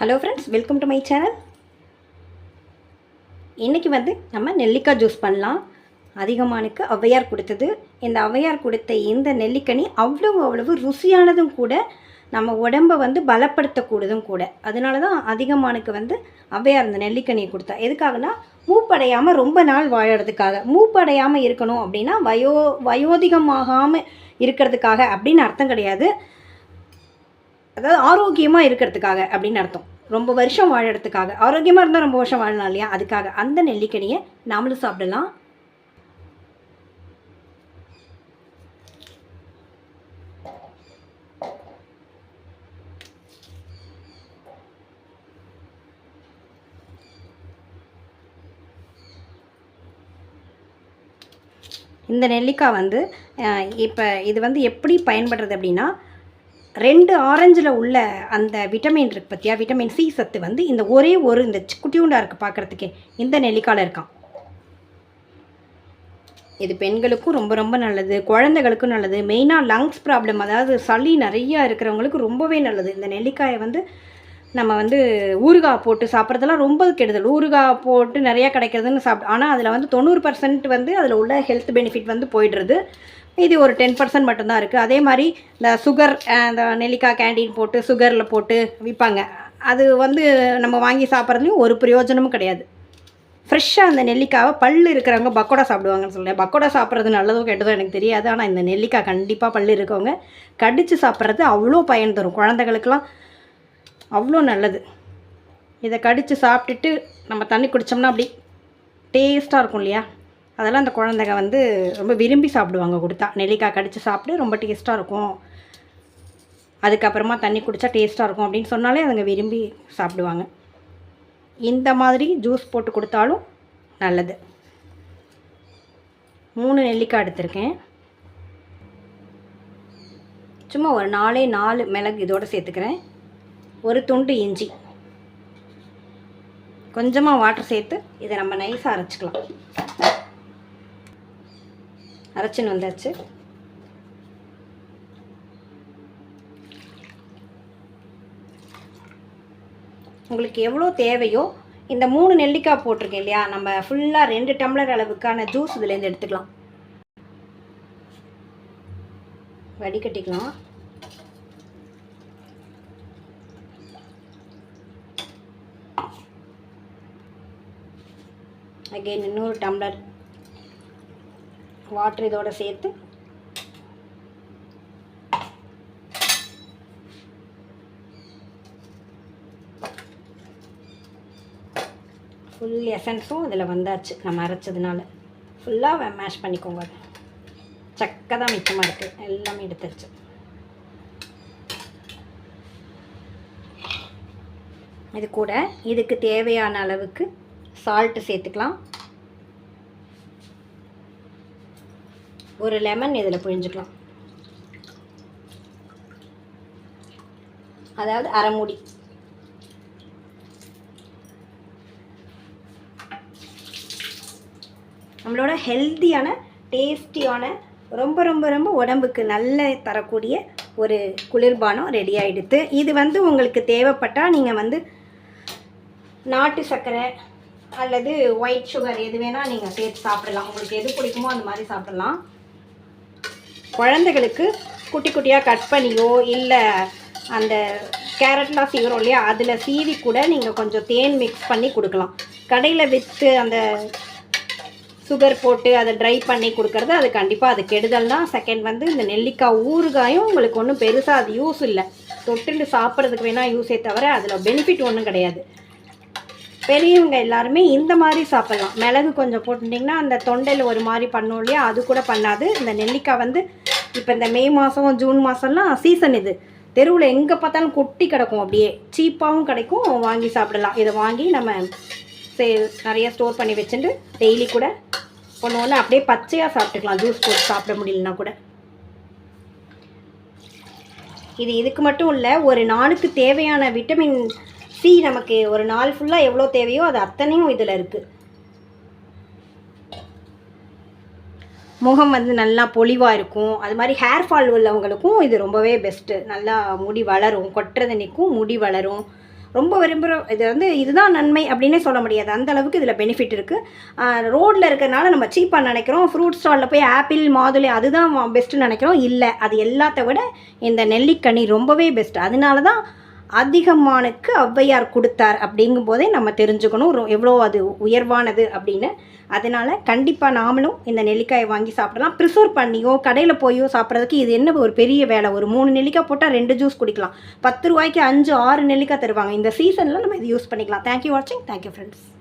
Hello friends welcome to my channel இன்றைக்கி வந்து நம்ம நெல்லிக்காய் ஜூஸ் பண்ணலாம். அதிகமானுக்கு ஔவையார் கொடுத்தது. இந்த ஔவையார் கொடுத்த இந்த நெல்லிக்கனி அவ்வளவு அவ்வளவு ருசியானதும் கூட நம்ம உடம்பை வந்து பலப்படுத்தக்கூடியதும் கூட. அதனால தான் அதிகமானுக்கு வந்து ஔவையார் இந்த நெல்லிக்கனியை கொடுத்தா. எதுக்காகனா மூப்படையாமல் ரொம்ப நாள் வாழறதுக்காக. மூப்படையாமல் இருக்கணும் அப்படின்னா வயோ வயோதிகமாகாமல் இருக்கிறதுக்காக அப்படின்னு அர்த்தம் கிடையாது. அதாவது ஆரோக்கியமாக இருக்கிறதுக்காக அப்படின்னு அர்த்தம். ரொம்ப வருஷம் வாழறதுக்காக. ஆரோக்கியமாக இருந்தால் ரொம்ப வருஷம் வாழலாம் இல்லையா? அதுக்காக அந்த நெல்லிக்கனியை நாமளும் சாப்பிடலாம். இந்த நெல்லிக்காய் வந்து இப்போ இது வந்து எப்படி பயன்படுறது அப்படின்னா ரெண்டு ஆரஞ்சில் உள்ள அந்த விட்டமின் இருக்கு பார்த்தியா விட்டமின் சி சத்து வந்து இந்த ஒரே ஒரு இந்த குட்டியூண்டாக இருக்குது பார்க்குறதுக்கே இந்த நெல்லிக்காயில் இருக்கான் இது பெண்களுக்கும் ரொம்ப ரொம்ப நல்லது குழந்தைகளுக்கும் நல்லது. மெயினாக லங்ஸ் ப்ராப்ளம் அதாவது சளி நிறையா இருக்கிறவங்களுக்கு ரொம்பவே நல்லது. இந்த நெல்லிக்காயை வந்து நம்ம வந்து ஊறுகாய் போட்டு சாப்பிட்றதெல்லாம் ரொம்ப கெடுதல். ஊறுகாய் போட்டு நிறையா கிடைக்கிறதுன்னு சாப்பிட் ஆனால் அதில் வந்து தொண்ணூறு பர்சன்ட் வந்து அதில் உள்ள ஹெல்த் பெனிஃபிட் வந்து போயிடுறது. இது ஒரு டென் பர்சன்ட் மட்டும்தான் இருக்குது அதே மாதிரி இந்த சுகர் அந்த நெல்லிக்காய் கேண்டீன் போட்டு சுகரில் போட்டு விற்பாங்க அது வந்து நம்ம வாங்கி சாப்பிட்றதுலையும் ஒரு பிரயோஜனமும் கிடையாது. ஃப்ரெஷ்ஷாக அந்த நெல்லிக்காவை பல் இருக்கிறவங்க பக்கோடா சாப்பிடுவாங்கன்னு சொல்லுவேன் பக்கோடா சாப்பிட்றது நல்லதோ கெட்டதோ எனக்கு தெரியாது. ஆனால் இந்த நெல்லிக்காய் கண்டிப்பாக பல் இருக்கவங்க கடித்து சாப்பிட்றது அவ்வளோ பயன் தரும். குழந்தைகளுக்கெல்லாம் அவ்வளோ நல்லது. இதை கடித்து சாப்பிட்டுட்டு நம்ம தண்ணி குடித்தோம்னா அப்படி டேஸ்ட்டாக இருக்கும் இல்லையா? அதெல்லாம் அந்த குழந்தைங்க வந்து ரொம்ப விரும்பி சாப்பிடுவாங்க கொடுத்தா. நெல்லிக்காய் கடித்து சாப்பிட்டு ரொம்ப டேஸ்ட்டாக இருக்கும். அதுக்கப்புறமா தண்ணி குடித்தா டேஸ்ட்டாக இருக்கும் அப்படின்னு சொன்னாலே அதுங்க விரும்பி சாப்பிடுவாங்க. இந்த மாதிரி ஜூஸ் போட்டு கொடுத்தாலும் நல்லது. மூணு நெல்லிக்காய் எடுத்திருக்கேன். சும்மா ஒரு நாலே நாலு மிளகு இதோடு சேர்த்துக்கிறேன். ஒரு துண்டு இஞ்சி. கொஞ்சமாக வாட்டர் சேர்த்து இதை நம்ம நைஸாக அரைச்சிக்கலாம். அரைச்சின்னு வந்தாச்சு. உங்களுக்கு எவ்வளோ தேவையோ இந்த மூணு நெல்லிக்காய் போட்டிருக்கேன் இல்லையா நம்ம ஃபுல்லாக ரெண்டு டம்ளர் அளவுக்கான ஜூஸ் இதுலேருந்து எடுத்துக்கலாம். வடிகட்டிக்கலாம். அகைன் இன்னொரு டம்ளர். வாட்டர் இதோட சேர்த்து ஃபுல் எசன்ஸும் இதில் வந்தாச்சு. நம்ம அரைச்சதுனால ஃபுல்லாக மேஷ் பண்ணிக்கோங்க அதை. சக்கை தான் மிச்சமாக இருக்குது எல்லாமே எடுத்துருச்சு. இது கூட இதுக்கு தேவையான அளவுக்கு சால்ட்டு சேர்த்துக்கலாம். ஒரு லெமன் இதில் புழிஞ்சுக்கலாம். அதாவது அரைமுடி நம்மளோட ஹெல்த்தியான டேஸ்டியான ரொம்ப ரொம்ப ரொம்ப உடம்புக்கு நல்ல தரக்கூடிய ஒரு குளிர்பானம் ரெடி ஆகிடுது இது வந்து உங்களுக்கு தேவைப்பட்டால் நீங்கள் வந்து நாட்டு சர்க்கரை அல்லது ஒயிட் சுகர் எது வேணால் நீங்கள் சேர்த்து சாப்பிடலாம். உங்களுக்கு எது பிடிக்குமோ அந்த மாதிரி சாப்பிடலாம். குழந்தைகளுக்கு குட்டி குட்டியாக கட் பண்ணியோ இல்லை அந்த கேரட்லாம் சீவிரம் இல்லையா அதில் சீவி கூட நீங்கள் கொஞ்சம் தேன் மிக்ஸ் பண்ணி கொடுக்கலாம். கடையில் விற்று அந்த சுகர் போட்டு அதை ட்ரை பண்ணி கொடுக்கறது அது கண்டிப்பாக அது கெடுதல் தான். செகண்ட் வந்து இந்த நெல்லிக்காய் ஊறுகாயும் உங்களுக்கு ஒன்றும் பெருசாக அது யூஸ் இல்லை. தொட்டுண்டு சாப்பிட்றதுக்கு வேணால் யூஸே தவிர அதில் பெனிஃபிட் ஒன்றும் கிடையாது. பெரியவங்க எல்லாருமே இந்த மாதிரி சாப்பிட்லாம். மிளகு கொஞ்சம் போட்டுட்டிங்கன்னா அந்த தொண்டையில் ஒரு மாதிரி பண்ணோம் இல்லையா? அது கூட பண்ணாது. இந்த நெல்லிக்காய் வந்து இப்போ இந்த மே மாதம் ஜூன் மாதம்லாம் சீசன் இது. தெருவில் எங்கே பார்த்தாலும் கொட்டி கிடக்கும் அப்படியே. சீப்பாகவும் கிடைக்கும். வாங்கி சாப்பிடலாம். இதை வாங்கி நம்ம சே நிறைய ஸ்டோர் பண்ணி வச்சுட்டு டெய்லி கூட ஒன்று ஒன்று அப்படியே பச்சையாக சாப்பிட்டுக்கலாம். ஜூஸ் போட்டு சாப்பிட முடியலனா கூட. இது இதுக்கு மட்டும் இல்லை ஒரு நாளுக்கு தேவையான விட்டமின் சி நமக்கு ஒரு நாள் ஃபுல்லாக எவ்வளோ தேவையோ அது அத்தனையும் இதில் இருக்குது முகம் வந்து நல்லா பொலிவாக இருக்கும். அது மாதிரி ஹேர் ஃபால் உள்ளவங்களுக்கும் இது ரொம்பவே பெஸ்ட்டு நல்லா முடி வளரும். கொட்டுறது நிற்கும் முடி வளரும். ரொம்ப விரும்புகிற இது வந்து இதுதான் நன்மை அப்படின்னே சொல்ல முடியாது. அந்த அளவுக்கு இதில் பெனிஃபிட் இருக்குது ரோட்டில் இருக்கிறனால நம்ம சீப்பாக நினைக்கிறோம். ஃப்ரூட் ஸ்டாலில் போய் ஆப்பிள் மாதுளை அதுதான் பெஸ்ட்டு நினைக்கிறோம். இல்லை அது எல்லாத்த விட இந்த நெல்லிக்கனி ரொம்பவே பெஸ்ட் அதனால தான் அதிகமானுக்கு ஔவையார் கொடுத்தார் அப்படிங்கும் போதே நம்ம தெரிஞ்சுக்கணும். ரொ- எவ்வளோ அது உயர்வானது அப்படின்னு. அதனால் கண்டிப்பாக நாமளும் இந்த நெல்லிக்காயை வாங்கி சாப்பிடலாம். ப்ரிசர்வ் பண்ணியோ கடையில் போயோ சாப்பிட்றதுக்கு இது என்ன ஒரு பெரிய வேலை? ஒரு மூணு நெல்லிக்காய் போட்டால் ரெண்டு ஜூஸ் குடிக்கலாம். பத்து ரூபாய்க்கு அஞ்சு ஆறு நெல்லிக்காய் தருவாங்க. இந்த சீசனில் நம்ம இது யூஸ் பண்ணிக்கலாம். தேங்க்யூ வாட்சிங் தேங்க்யூ ஃப்ரெண்ட்ஸ்